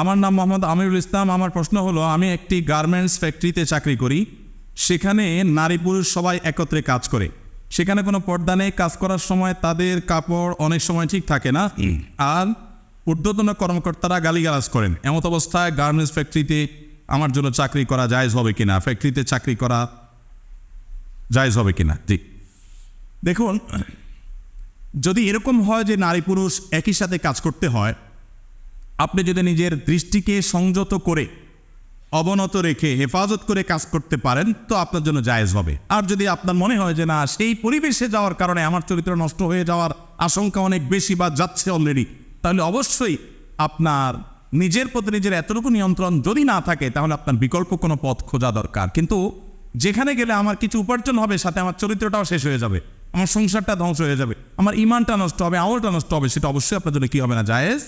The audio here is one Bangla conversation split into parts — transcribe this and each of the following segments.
আমার নাম মোহাম্মদ আমিরুল ইসলাম। আমার প্রশ্ন হলো আমি একটি গার্মেন্টস ফ্যাক্টরিতে চাকরি করি সেখানে নারী পুরুষ সবাই একত্রে কাজ করে। সেখানে কোনো পর্দা নেই কাজ করার সময় তাদের কাপড় অনেক সময় ঠিক থাকে না। আর ঊর্ধ্বতন কর্মকর্তারা গালিগালাজ করেন এমত অবস্থায় গার্মেন্টস ফ্যাক্টরিতে আমার জন্য চাকরি করা জায়জ হবে কিনা ফ্যাক্টরিতে চাকরি করা জায়জ হবে কিনা? জি। দেখুন যদি এরকম হয় যে নারী পুরুষ একই সাথে কাজ করতে হয় আপনি যদি নিজের দৃষ্টিকে সংযত করে, অবনত রেখে হেফাজত করে কাজ করতে পারেন, তো আপনার জন্য জায়েজ হবে। আর যদি আপনার মনে হয় যে না, সেই পরিবেশে যাওয়ার কারণে আমার চরিত্র নষ্ট হয়ে যাওয়ার আশঙ্কা অনেক বেশি বা যাচ্ছে অলরেডি তাহলে অবশ্যই আপনার নিজের প্রতি নিজের এতটুকু নিয়ন্ত্রণ যদি না থাকে, তাহলে আপনার বিকল্প কোনো পথ খোঁজা দরকার। কিন্তু যেখানে গেলে আমার কিছু উপার্জন হবে, সাথে আমার চরিত্রটাও শেষ হয়ে যাবে, আমার সংসারটা ধ্বংস হয়ে যাবে, আমার ইমানটা নষ্ট হবে, আমলটা নষ্ট হবে, সেটা অবশ্যই আপনার জন্য কী হবে না, জায়েজ?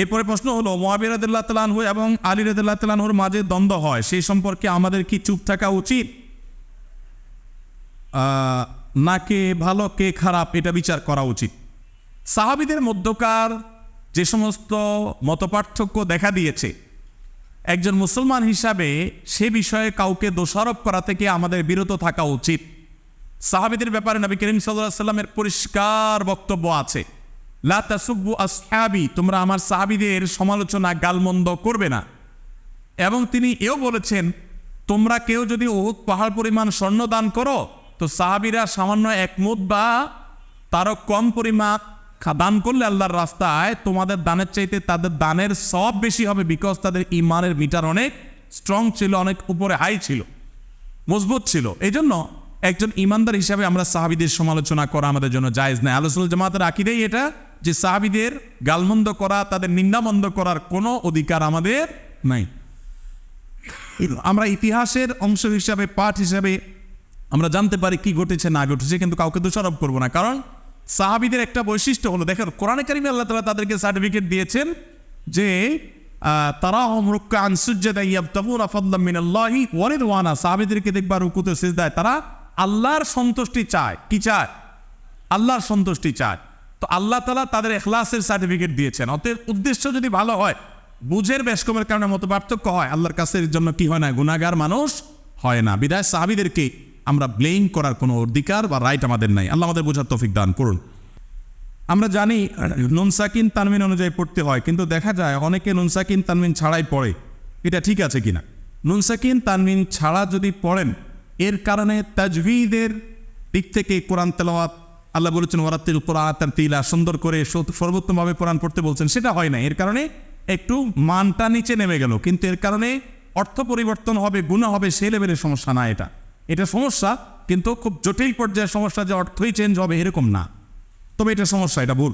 এরপরে প্রশ্ন হলো মহাবীর রদুল্লাহ তালানহু এবং আলী রদুল্লাহ তালানহুর মাঝে দ্বন্দ্ব হয়। সেই সম্পর্কে আমাদের কি চুপ থাকা উচিত? না কে ভালো, কে খারাপ, এটা বিচার করা উচিত। সাহাবিদের মধ্যকার যে সমস্ত মতপার্থক্য দেখা দিয়েছে, একজন মুসলমান হিসাবে সে বিষয়ে কাউকে দোষারোপ করা থেকে আমাদের বিরত থাকা উচিত। সাহাবিদের ব্যাপারে নবী করিম সাল্লাহ সাল্লামের পরিষ্কার বক্তব্য আছে। লা তাসুব্বু আসহাবি, তোমরা আমার সাহাবিদের সমালোচনা গালমন্দ করবে না। এবং তিনি এও বলেছেন, তোমরা কেউ যদি ওহুদ পাহাড় পরিমাণ স্বর্ণ দান করো, তো সাহাবিরা সামান্য এক মুদ বা তারও কম পরিমাণ দান করলে আল্লাহর রাস্তায় তোমাদের দানের চাইতে তাদের দানের সব বেশি হবে বিকজ তাদের ইমানের মিটার অনেক স্ট্রং ছিল, অনেক উপরে হাই ছিল, মজবুত ছিল। এই জন্য একজন ইমানদার হিসাবে আমরা সাহাবিদের সমালোচনা করা আমাদের জন্য জায়েজ নাই আলোচনা জামাতের আকিদেই এটা। যে সাহাবিদের গালমন্দ করা, তাদের নিন্দামন্দ করার কোনো অধিকার আমাদের নাই। আমরা ইতিহাসের অংশ হিসাবে, পাঠ হিসাবে আমরা জানতে পারি কি ঘটেছে, না ঘটেছে, কিন্তু কাউকে দোষারোপ করব না। কারণ সাহাবিদের একটা বৈশিষ্ট্য হলো, দেখেন, কোরআনে কারিমে আল্লাহ তালা তাদেরকে সার্টিফিকেট দিয়েছেন যে তারা দেখবা রুকুতে সিজদায় তারা আল্লাহর সন্তুষ্টি চায়। কি চায়? আল্লাহর সন্তুষ্টি চায়। তো আল্লাহ তালা তাদের এখলাসের সার্টিফিকেট দিয়েছেন। অতএব উদ্দেশ্য যদি ভালো হয়, বুঝের বেশকমের কারণে মতো পার্থক্য হয়, আল্লাহর কাছে এর জন্য কি হয় না গুণাগার মানুষ হয় না। বিদায় সাহাবিদেরকে আমরা ব্লেম করার কোনো অধিকার বা রাইট আমাদের নাই। আল্লাহ আমাদের বোঝার তৌফিক দান করুন। আমরা জানি নুনসাকিন তানমিন অনুযায়ী পড়তে হয়, কিন্তু দেখা যায় অনেকে নুনসাকিন তানমিন ছাড়াই পড়ে। এটা ঠিক আছে কিনা? নুনসাকিন তানমিন ছাড়া যদি পড়েন, এর কারণে তাজভিদের দিক থেকে কোরআন তেলাওয়াত আল্লাহ বলেছেন ওরাত্তির উপর আনাত্তার তিলা সুন্দর করে সর্বোত্তমভাবে কোরআন পড়তে বলছেন। সেটা হয় না। এর কারণে একটু মানটা নিচে নেমে গেল। কিন্তু এর কারণে অর্থ পরিবর্তন হবে গুণা হবে সেই লেভেলের সমস্যা না এটা। এটা সমস্যা, কিন্তু খুব জটিল পর্যায়ের সমস্যা যে অর্থই চেঞ্জ হবে, এরকম না। তবে এটা সমস্যা, এটা ভুল।